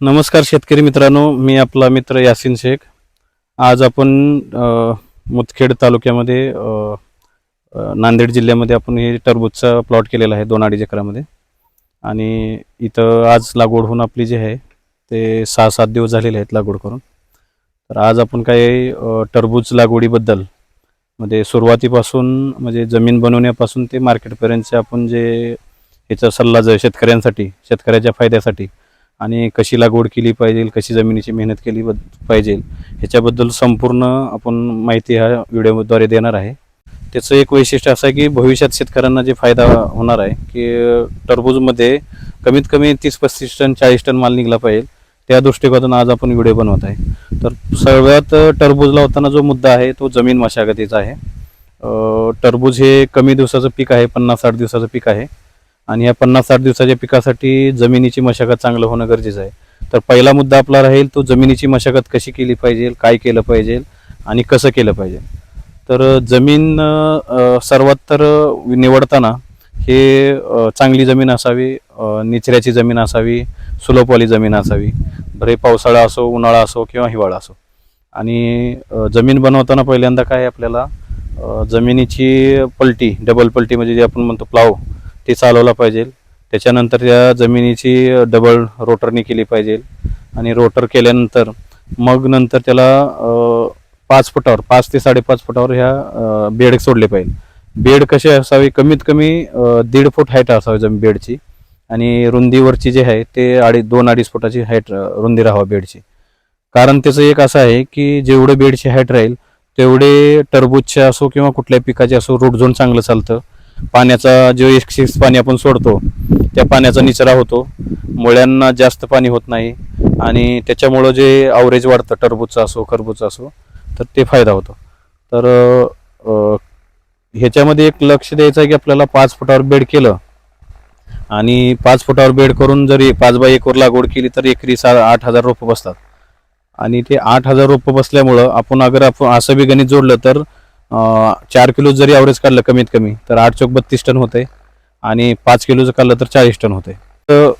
नमस्कार शेतकरी मित्रांनो मी आपला मित्र यासिन शेख. आज आपण मुतखेड मुदखेड तालुक्यामध्ये नांदेड जिल्ह्यामध्ये आपण हे टरबूजचा प्लॉट केलेला आहे दोन अडीच एकरामध्ये. आणि इथं आज लागवड होऊन आपली जी आहे ते सहा सात दिवस झालेले आहेत लागवड करून. तर आज आपण काही टरबूज लागवडीबद्दल म्हणजे सुरुवातीपासून म्हणजे जमीन बनवण्यापासून ते मार्केटपर्यंतचे आपण जे याचा सल्ला जो शेतकऱ्यांसाठी शेतकऱ्याच्या फायद्यासाठी आणि कशी लागवड केली पाहिजे कशी जमिनीची मेहनत केली पाहिजे ह्याच्याबद्दल संपूर्ण आपण माहिती ह्या व्हिडिओद्वारे देणार आहे. त्याचं एक वैशिष्ट्य असं आहे की भविष्यात शेतकऱ्यांना जे फायदा होणार आहे की टरबूजमध्ये कमीत कमी तीस पस्तीस टन चाळीस टन माल निघला पाहिजे. त्या दृष्टिकोनातून आज आपण व्हिडिओ बनवत आहे. तर सगळ्यात टरबूज लावताना जो मुद्दा आहे तो जमीन मशागतीचा आहे. टरबूज हे कमी दिवसाचं पीक आहे पन्नास साठ दिवसाचं पीक आहे. आणि या पन्नास साठ दिवसाच्या पिकासाठी जमिनीची मशागत चांगलं होणं गरजेचं आहे. तर पहिला मुद्दा आपला राहील तो जमिनीची मशागत कशी केली पाहिजे काय केलं पाहिजे आणि कसं केलं पाहिजे. तर जमीन सर्वात तर निवडताना हे चांगली जमीन असावी निचऱ्याची जमीन असावी सुलभवाली जमीन असावी. बरे पावसाळा असो उन्हाळा असो किंवा हिवाळा असो. आणि जमीन बनवताना पहिल्यांदा काय आपल्याला जमिनीची पलटी डबल पलटी म्हणजे जे आपण म्हणतो प्लाव ते चालवला पाहिजे. त्याच्यानंतर त्या जमिनीची डबल रोटरनी केली पाहिजे. आणि रोटर केल्यानंतर मग नंतर त्याला पाच फुटावर पाच ते साडेपाच फुटावर ह्या बेड सोडले पाहिजे. बेड कसे असावी? कमीत कमी दीड फूट हाईट असावी जमीन बेडची. आणि रुंदीवरची जे आहे ते अडीच दोन अडीच फुटाची हाईट रुंदी राहावं बेडची. कारण त्याचं एक असं आहे की जेवढे बेडची हाईट राहील तेवढे टरबूजचे असो किंवा कुठल्याही पिकाचे असो रूट झोन चांगलं चालतं. पाण्याचा जो एक्सेस पाणी आपण सोडतो त्या पाण्याचा निचरा होतो. मुळ्यांना जास्त पाणी होत नाही आणि त्याच्यामुळं जे आवरेज वाढतं टरबूजचं असो खरबूजचं असो तर ते फायदा होतो. तर ह्याच्यामध्ये एक लक्ष द्यायचं आहे की आपल्याला पाच फुटावर बेड केलं आणि पाच फुटावर बेड करून जरी पाच बाय एकवर लागवड केली तर एकरी सा आठ हजार रोपं बसतात. आणि ते आठ हजार रोपं बसल्यामुळं आपण अगर आपण असं बी गणित जोडलं तर चार किलो जरी ॲव्हरेज काढलं कमीत कमी तर आठ चौक बत्तीस टन होते आणि पाच किलोचं काढलं तर चाळीस टन होते तर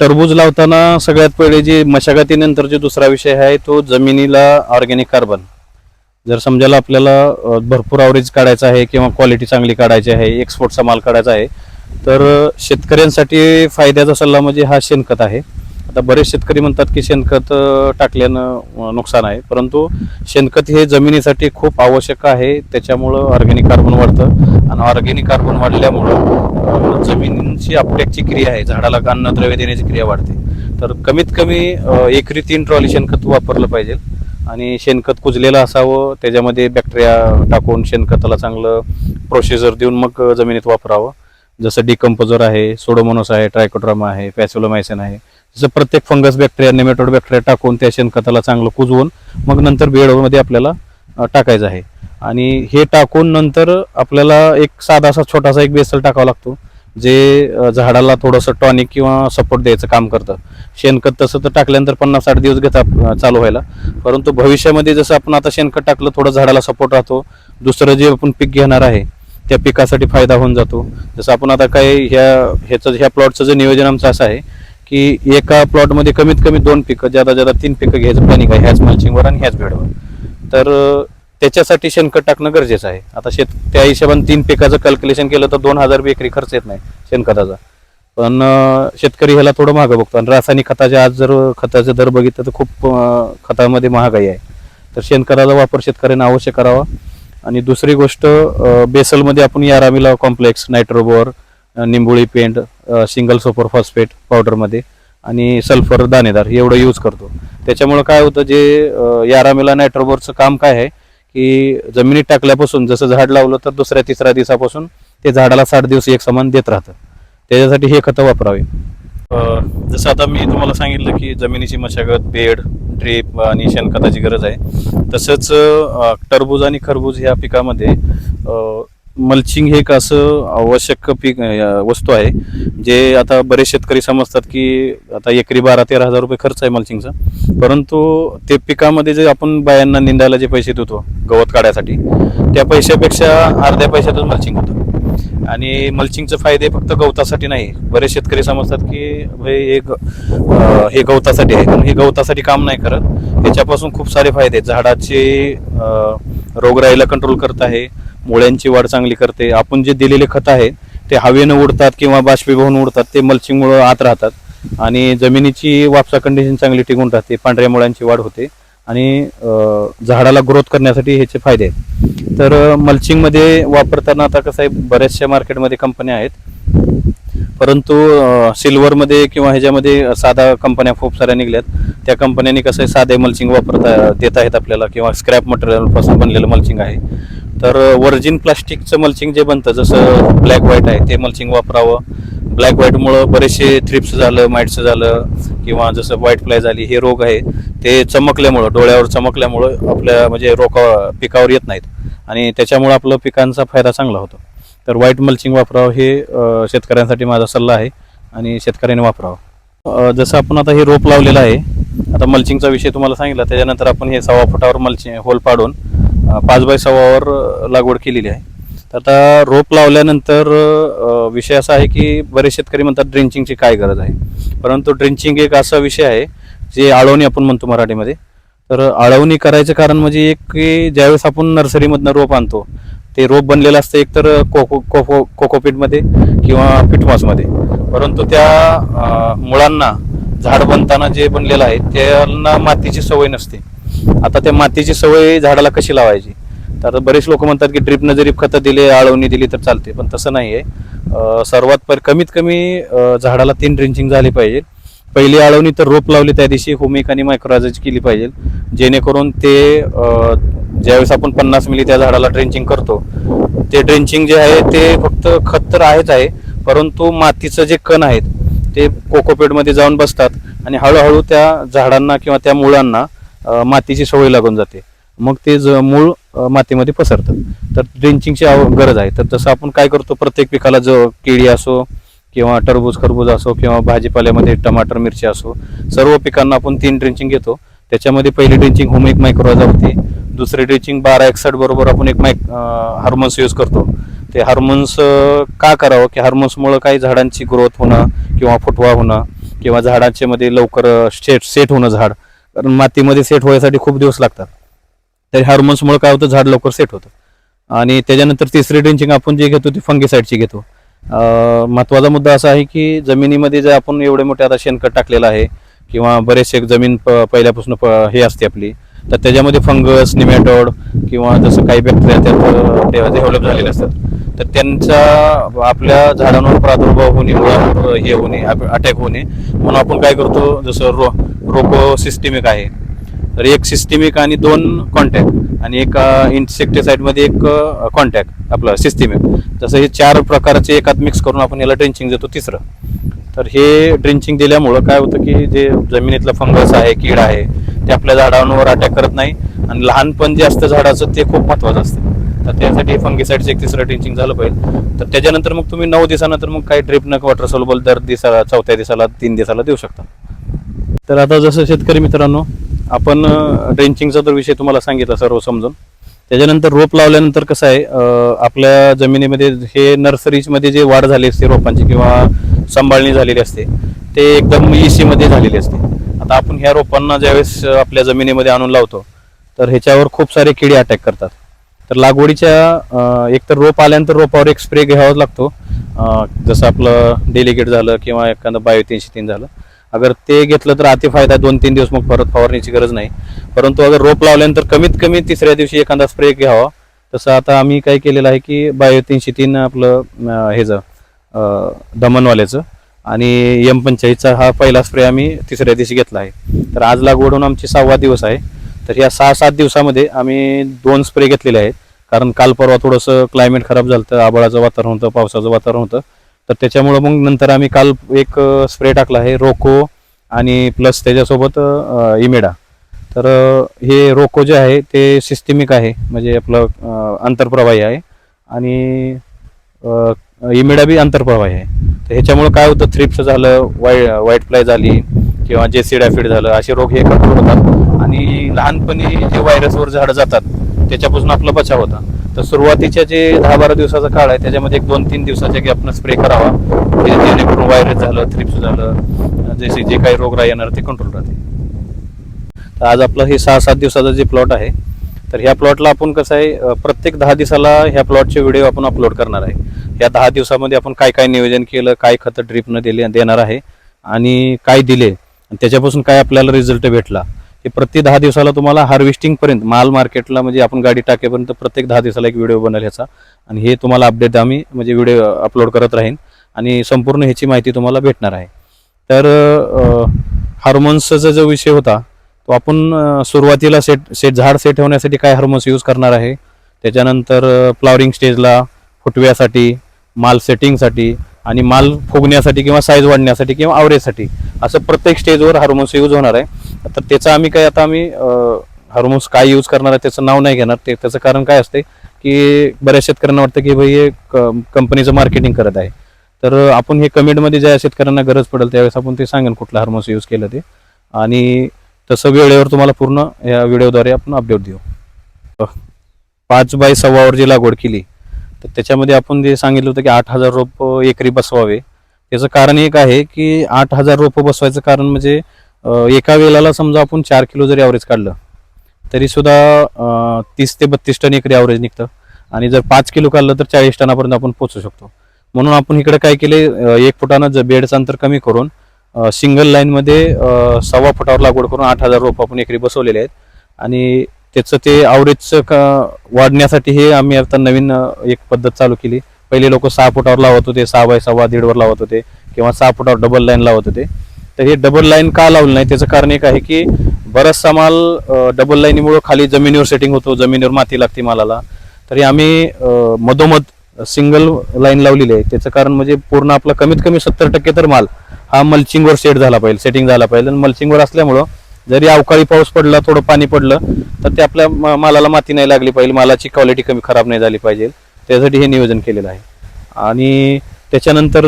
टरबूज लावताना सगळ्यात पहिले जे मशागतीनंतर जो दुसरा विषय आहे तो जमिनीला ऑर्गॅनिक कार्बन जर समजायला आपल्याला भरपूर ॲव्हरेज काढायचं आहे किंवा क्वालिटी चांगली काढायची आहे एक्सपोर्टचा माल काढायचा आहे तर शेतकऱ्यांसाठी फायद्याचा सल्ला म्हणजे हा शेणखत आहे. आता बरेच शेतकरी म्हणतात की शेणखत टाकल्यानं नुकसान आहे. परंतु शेणखत हे जमिनीसाठी खूप आवश्यक आहे. त्याच्यामुळं ऑर्गॅनिक कार्बन वाढतं. आणि ऑर्गॅनिक कार्बन वाढल्यामुळं जमिनींची जमिनीची क्रिया आहे. झाडाला अन्नद्रव्य देण्याची क्रिया वाढते. तर कमीत कमी एकरी तीन ट्रॉली शेणखत वापरलं पाहिजे. आणि शेणखत कुजलेलं असावं. त्याच्यामध्ये बॅक्टेरिया टाकून शेणखताला चांगलं प्रोसिजर देऊन मग जमिनीत वापरावं. जसं डिकम्पोजर आहे सोडोमोनोस आहे ट्रायकोड्रामा आहे पॅसिलोमायसिन आहे जसं प्रत्येक फंगस बॅक्टेरिया नेमॅटोड बॅक्टेरिया टाकून त्या शेणखताला चांगलं कुजवून मग नंतर बेडमध्ये आपल्याला टाकायचं आहे. आणि हे टाकून नंतर आपल्याला एक साधा असा छोटासा एक बेसल टाकावा लागतो जे झाडाला थोडंसं टॉनिक किंवा सपोर्ट द्यायचं काम करतं. शेणखत तसं तर टाकल्यानंतर पन्नास साठ दिवस घेतात चालू व्हायला. परंतु भविष्यामध्ये जसं आपण आता शेणखत टाकलं थोडं झाडाला सपोर्ट राहतो. दुसरं जे आपण पीक घेणार आहे त्या पिकासाठी फायदा होऊन जातो. जसं आपण आता काय ह्या ह्याचं ह्या प्लॉटचं जे नियोजन आमचं असं आहे की एका प्लॉटमध्ये कमीत कमी दोन पिकं ज्यादा ज्यादा तीन पिकं घ्यायचं प्लॅनिंग आहे ह्याच मल्चिंगवर आणि ह्याच बेडवर तर त्याच्यासाठी शेणखत टाकणं गरजेचं आहे. आता शेत त्या हिशोबाने तीन पिकाचं कॅल्क्युलेशन केलं तर दोन हजार बी एकरी खर्च येत नाही शेणखताचा. पण शेतकरी ह्याला थोडं महाग बघतो. आणि रासायनिक खताच्या आज जर खताचे दर बघितलं तर खूप खतामध्ये महागाई आहे. तर शेणखताचा वापर शेतकऱ्यांना अवश्य करावा. आणि दुसरी गोष्ट बेसलमध्ये आपण यारामिला कॉम्प्लेक्स नायट्रोबोर निंबोळी पेंट सिंगल सुपर फॉस्फेट पावडरमध्ये आणि सल्फर दाणेदार एवढं यूज करतो. त्याच्यामुळं काय होतं जे यारामिला नायट्रोबोरचं काम काय आहे की जमिनीत टाकल्यापासून जसं झाड लावलं तर दुसऱ्या तिसऱ्या दिवसापासून ते झाडाला साठ दिवस एक समान देत राहतं. त्याच्यासाठी हे खतं वापरावे. जसं आता मी तुम्हाला सांगितलं की जमिनीची मशागत बेड ड्रीप आणि शेणखताची गरज आहे. तसंच टरबूज आणि खरबूज ह्या पिकामध्ये मल्चिंग हे एक असं आवश्यक पीक वस्तू आहे जे आता बरेच शेतकरी समजतात की आता एकरी बारा तेरा हजार रुपये खर्च आहे मल्चिंगचा. परंतु ते पिकामध्ये जे आपण बायांना निंदायला जे पैसे देतो गवत काढायसाठी त्या पैशापेक्षा अर्ध्या पैशातच मल्चिंग होतं. आणि मल्चिंगचे फायदे फक्त गवतासाठी नाही. बरेच शेतकरी समजतात की हे हे हे गवतासाठी आहे. पण हे गवतासाठी काम नाही करत. याच्यापासून खूप सारे फायदे आहेत. झाडाचे रोगराईला कंट्रोल करत आहे. मुळ्यांची वाढ चांगली करते. आपण जे दिलेले खत आहे ते हवेनं उडतात किंवा बाष्पीभवन उडतात ते मल्चिंगमुळं आत राहतात. आणि जमिनीची वापसा कंडिशन चांगली टिकून राहते. पांढऱ्या मुळांची वाढ होते. आणि झाडाला ग्रोथ करण्यासाठी ह्याचे फायदे आहेत. तर मल्चिंगमध्ये वापरताना आता कसं आहे बऱ्याचशा मार्केटमध्ये कंपन्या आहेत. परंतु सिल्वरमध्ये किंवा ह्याच्यामध्ये साधा कंपन्या खूप साऱ्या निघल्यात. त्या कंपन्यांनी कसं आहे साधे मल्चिंग वापरता देत आहेत आपल्याला किंवा स्क्रॅप मटेरियलपासून बनलेलं मल्चिंग आहे. तर वर्जिन प्लास्टिकचं मल्चिंग जे बनतं जसं ब्लॅक व्हाईट आहे ते मल्चिंग वापरावं. ब्लॅक व्हाईटमुळं बरेचसे थ्रिप्स झालं माईटचं झालं किंवा जसं व्हाईट फ्लाय झाली हे रोग आहे. ते चमकल्यामुळं डोळ्यावर चमकल्यामुळं आपल्या म्हणजे रोका पिकावर येत नाहीत. आणि त्याच्यामुळं आपलं पिकांचा फायदा चांगला होतो. तर व्हाईट मल्चिंग वापरावं हे शेतकऱ्यांसाठी माझा सल्ला आहे आणि शेतकऱ्यांनी वापरावं. जसं आपण आता हे रोप लावलेलं आहे आता मल्चिंगचा विषय तुम्हाला सांगितला त्याच्यानंतर आपण हे सव्वा फुटावर मल्चिंग होल पाडून पाच बाय सव्वावर लागवड केलेली आहे. तर आता रोप लावल्यानंतर विषय असा आहे की बरेच शेतकरी म्हणतात ड्रिंचिंगची काय गरज आहे. परंतु ड्रिंचिंग एक असा विषय आहे जे आळवणी आपण म्हणतो मराठीमध्ये. तर आळवणी करायचं कारण म्हणजे एक की ज्यावेळेस आपण नर्सरीमधनं रोप आणतो ते रोप बनलेलं असतं एकतर कोको कोको कोकोपीटमध्ये किंवा पिटमासमध्ये परंतु त्या मुळांना झाड बनताना जे बनलेलं आहे त्यांना मातीची सवय नसते. आता त्या मातीची सवय झाडाला कशी लावायची? तर आता बरेच लोक म्हणतात की ड्रिपनं जरी खतं दिले आळवणी दिली तर चालते पण तसं नाही आहे सर्वात पर कमीत कमी झाडाला तीन ड्रिंचिंग झाली पाहिजे. पहिली आळवणी तर रोप लावली त्या दिवशी होमिक आणि मायक्रोराजाची केली पाहिजे. जेणेकरून ते ज्यावेळेस आपण पन्नास मिली त्या झाडाला ड्रेंचिंग करतो ते ड्रेंचिंग जे आहे ते फक्त खत तर आहेच आहे परंतु मातीचं जे कण आहेत ते कोकोपेडमध्ये जाऊन बसतात आणि हळूहळू त्या झाडांना किंवा त्या मुळांना मातीची सवय लागून जाते. मग ते ज मूळ मातीमध्ये पसरतं. तर ड्रेंचिंगची गरज आहे. तर जसं आपण काय करतो प्रत्येक पिकाला जो केळी असो किंवा टरबूज खरबूज असो किंवा भाजीपाल्यामध्ये टमाटर मिरची असो सर्व पिकांना आपण तीन ड्रेंचिंग घेतो. त्याच्यामध्ये पहिली ड्रेंचिंग होमिक मायक्रोजा होती दुसरी ड्रेंचिंग बारा एकसठ बरोबर आपण एक मायक हार्मोन्स यूज करतो. ते हार्मोन्स का करावं? की हार्मोन्समुळं काही झाडांची ग्रोथ होणं किंवा फुटवा होणं किंवा झाडांच्या मध्ये लवकर सेट सेट होणं झाड. कारण मातीमध्ये सेट होण्यासाठी खूप दिवस लागतात. तर हार्मोन्समुळे काय होतं? झाड लवकर सेट होतं. आणि त्याच्यानंतर तिसरी ड्रिंचिंग आपण जे घेतो ती फंगीसाईडची घेतो. महत्त्वाचा मुद्दा असा आहे की जमिनीमध्ये जर आपण एवढे मोठे आता शेणखत टाकलेलं आहे किंवा बरेचसे जमीन प- पहिल्यापासून प- हे असते आपली तर त्याच्यामध्ये फंगस निमॅटोड किंवा जसं काही बॅक्टेरिया त्यात डेव्हलप झालेले असतात. तर त्यांचा आपल्या झाडांवर प्रादुर्भाव होणे हे होणे अटॅक होणे. म्हणून आपण काय करतो? जसं रो रोको सिस्टिमिक आहे तर एक सिस्टिमिक आणि दोन कॉन्टॅक्ट आणि एक इन्सेक्टिसाईडमध्ये एक कॉन्टॅक्ट आपलं सिस्टिमिक तसं हे चार प्रकारचे एकात मिक्स करून आपण याला ड्रिंचिंग देतो तिसरं. तर हे ड्रिंचिंग दिल्यामुळं काय होतं की जे जमिनीतलं फंगस आहे कीड आहे ते आपल्या झाडांवर अटॅक करत नाही. आणि लहानपण जे असतं झाडाचं ते खूप महत्वाचं असतं. तर त्यासाठी फंगीसाईडचं एक तिसरं ड्रेंचिंग झालं पाहिजे. तर त्याच्यानंतर मग तुम्ही नऊ दिवसानंतर मग काही ड्रिप नक वॉटर सोलबल दर दिवसाला चौथ्या दिवसाला तीन दिवसाला देऊ शकता. तर आता जसं शेतकरी मित्रांनो आपण ड्रेंचिंगचा तर विषय तुम्हाला सांगितला सर्व समजून. त्याच्यानंतर रोप लावल्यानंतर कसं आहे आपल्या जमिनीमध्ये हे नर्सरीमध्ये जे वाढ झाली असते रोपांची किंवा सांभाळणी झालेली असते ते एकदम ईसीमध्ये झालेली असते. आता आपण ह्या रोपांना ज्यावेळेस आपल्या जमिनीमध्ये आणून लावतो तर ह्याच्यावर खूप सारे किडे अटॅक करतात. तर लागवडीच्या एक तर रोप आल्यानंतर रोपावर एक स्प्रे घ्यावाच लागतो. जसं आपलं डेलिगेट झालं किंवा एखादं बायो तीनशे तीन झालं. अगर ते घेतलं तर अति फायदा आहे. दोन तीन दिवस मग परत फवारणीची गरज नाही. परंतु अगर रोप लावल्यानंतर कमीत कमी तिसऱ्या दिवशी एखादा स्प्रे घ्यावा. तसं आता आम्ही काय केलेलं आहे की बायो तीनशे तीन आपलं ह्याचं दमनवाल्याचं आणि एम पंचायतचा हा पहिला स्प्रे आम्ही तिसऱ्या दिवशी घेतला आहे. तर आज लागवडून आमची सहावा दिवस आहे. तर या सहा सात दिवसामध्ये आम्ही दोन स्प्रे घेतलेले आहेत. कारण काल परवा थोडंसं क्लायमेट खराब झालं होतं आबळाचं वातावरण होतं पावसाचं वातावरण होतं. तर त्याच्यामुळं मग नंतर आम्ही काल एक स्प्रे टाकला आहे रोको आणि प्लस त्याच्यासोबत इमेडा तर हे रोको जे आहे ते सिस्टेमिक आहे म्हणजे आपलं आंतरप्रवाही आहे आणि इमेडा बी आंतरप्रवाही आहे. तर ह्याच्यामुळं काय होतं थ्रिप्स झालं वाय व्हाईट फ्लाय झाली किंवा जे सिडाफिड झालं असे रोग हे कंट्रोल होतात आणि लहानपणी जे व्हायरसवर झाडं जातात त्याच्यापासून आपला बचाव होता. तर सुरुवातीच्या जे दहा बारा दिवसाचा काळ आहे त्याच्यामध्ये एक दोन तीन दिवसाच्या गॅपनं स्प्रे करावा जेणेकरून व्हायरस झालं थ्रिप्स झालं जसे जे काही रोगराई येणार ते कंट्रोल राहते. तर आज आपलं हे सहा सात दिवसाचं जे प्लॉट आहे तर ह्या प्लॉटला आपण कसं आहे प्रत्येक दहा दिवसाला ह्या प्लॉटचे व्हिडिओ आपण अपलोड करणार आहे. या दहा दिवसामध्ये आपण काय काय नियोजन केलं काय खतं ड्रिपनं दिले देणार आहे आणि काय दिले आणि त्याच्यापासून काय आपल्याला रिझल्ट भेटला हे प्रति दहा दिवसाला तुम्हाला हार्वेस्टिंगपर्यंत माल मार्केटला म्हणजे आपण गाडी टाकेपर्यंत प्रत्येक दहा दिवसाला एक व्हिडिओ बनेल ह्याचा. आणि हे तुम्हाला अपडेट आम्ही म्हणजे व्हिडिओ अपलोड करत राहीन. आणि संपूर्ण ह्याची माहिती तुम्हाला भेटणार आहे. तर हार्मोन्सचा जो विषय होता तो आपण सुरुवातीला सेट सेट झाड सेट होण्यासाठी काय हार्मोन्स यूज करणार आहे? त्याच्यानंतर फ्लावरिंग स्टेजला फुटव्यासाठी माल सेटिंगसाठी आणि माल फुगण्यासाठी किंवा साईज वाढण्यासाठी किंवा आवरेसाठी असं प्रत्येक स्टेजवर हार्मोन्स यूज होणार आहे. तर त्याचं आम्ही काय आता आम्ही हार्मोन्स काय यूज करणार आहे त्याचं नाव नाही घेणार. ते त्याचं कारण काय असते की बऱ्याच शेतकऱ्यांना वाटतं की भाई हे कंपनीचं मार्केटिंग करत आहे. तर आपण हे कमेंटमध्ये ज्या शेतकऱ्यांना गरज पडेल त्यावेळेस आपण ते सांगेन कुठलं हार्मोन्स यूज केलं ते. आणि तसं वेळेवर तुम्हाला पूर्ण या व्हिडिओद्वारे आपण अपडेट देऊ. पाच बाय सव्वावर जी लागवड केली तर त्याच्यामध्ये आपण जे सांगितलं होतं की आठ हजार रोप एकरी बसवावे. त्याचं कारण एक आहे की आठ हजार रोपं बसवायचं कारण म्हणजे एका वेळेला समजा आपण चार किलो जरी ॲव्हरेज काढलं तरी सुद्धा तीस ते बत्तीस टन एकरी ॲव्हरेज निघतं. आणि जर पाच किलो काढलं तर चाळीस टनापर्यंत आपण पोचू शकतो. म्हणून आपण इकडे काय केले एक फुटानं ज बेडचं अंतर कमी करून सिंगल लाईनमध्ये सव्वा फुटावर लागवड करून आठ हजार रोप आपण एकरी बसवलेले आहेत. आणि त्याचं ते आवरेजचं का वाढण्यासाठी हे आम्ही आता नवीन एक पद्धत चालू केली. पहिले लोक सहा फुटावर लावत होते सहा बाय सव्वा दीडवर लावत होते किंवा सहा फुटावर डबल लाईन लावत होते. तर हे डबल लाईन का लावलं नाही? त्याचं कारण एक आहे की बराचसा माल डबल लाईनीमुळं खाली जमिनीवर सेटिंग होतो जमिनीवर माती लागते मालाला. तरी आम्ही मधोमध सिंगल लाईन लावलेली आहे. त्याचं कारण म्हणजे पूर्ण आपला कमीत कमी सत्तर टक्के तर माल हा मल्चिंगवर सेट झाला पाहिजे सेटिंग झाला पाहिजे. आणि मल्चिंगवर असल्यामुळं जरी अवकाळी पाऊस पडला थोडं पाणी पडलं तर ते आपल्या म- मालाला माती नाही लागली पाहिजे. मालाची क्वालिटी कमी खराब नाही झाली पाहिजे. त्यासाठी हे नियोजन केलेलं आहे. आणि त्याच्यानंतर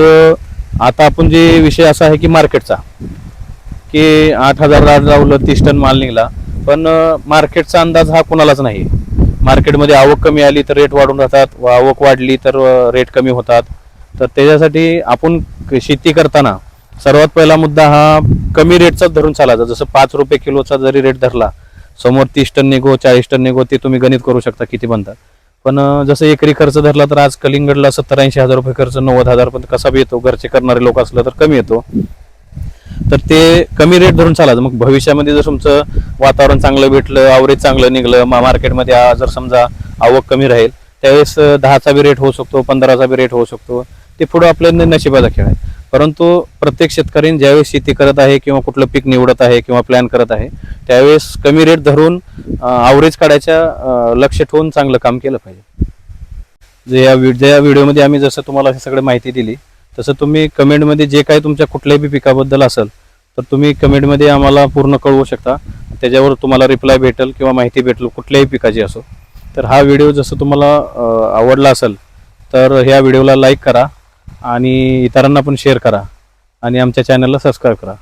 आता आपण जे विषय असा आहे की मार्केटचा की आठ हजार झाड लावलं तीस टन माल निघाला पण मार्केटचा अंदाज हा कोणालाच नाही मार्केटमध्ये आवक कमी आली तर रेट वाढून राहतात व आवक वाढली तर रेट कमी होतात. तर त्याच्यासाठी आपण शेती करताना सर्वात पहिला मुद्दा हा कमी रेटचाच धरून चालायचा. जसं पाच रुपये किलोचा जरी रेट धरला समोर तीस टन निघो चाळीस टन निघो ते तुम्ही गणित करू शकता किती बनतात. पण जसं एकरी खर्च धरला तर आज कलिंगडला सत्तर ऐंशी हजार रुपये खर्च नव्वद हजार पण कसा बी येतो घरचे करणारे लोक असलं तर कमी येतो. तर ते कमी रेट धरून चालायचं मग भविष्यामध्ये जर तुमचं वातावरण चांगलं भेटलं आवरेज चांगलं निघलं मा- मार्केटमध्ये जर समजा आवक कमी राहील त्यावेळेस दहाचा बी रेट होऊ शकतो पंधराचा बी रेट होऊ शकतो. ते पुढं आपल्या नशिबाचा खेळ आहे. परंतु प्रत्येक शेतकऱ्यांनी ज्यावेळेस शेती करत आहे किंवा कुठलं पीक निवडत आहे किंवा प्लॅन करत आहे त्यावेळेस कमी रेट धरून आवरेज काढायच्या लक्ष ठेवून चांगलं काम केलं पाहिजे. जे या ज्या व्हिडिओमध्ये आम्ही जसं तुम्हाला सगळी सगळं माहिती दिली तसं तुम्ही कमेंटमध्ये जे काही तुमच्या कुठल्याही बी पिकाबद्दल असेल तर तुम्ही कमेंटमध्ये आम्हाला पूर्ण कळवू शकता. त्याच्यावर तुम्हाला रिप्लाय भेटेल किंवा माहिती भेटेल कुठल्याही पिकाची असो. तर हा व्हिडिओ जसं तुम्हाला आवडला असेल तर ह्या व्हिडिओला लाईक करा. आणि इतरांना पण शेअर करा. आणि आमच्या चॅनलला सबस्क्राईब करा.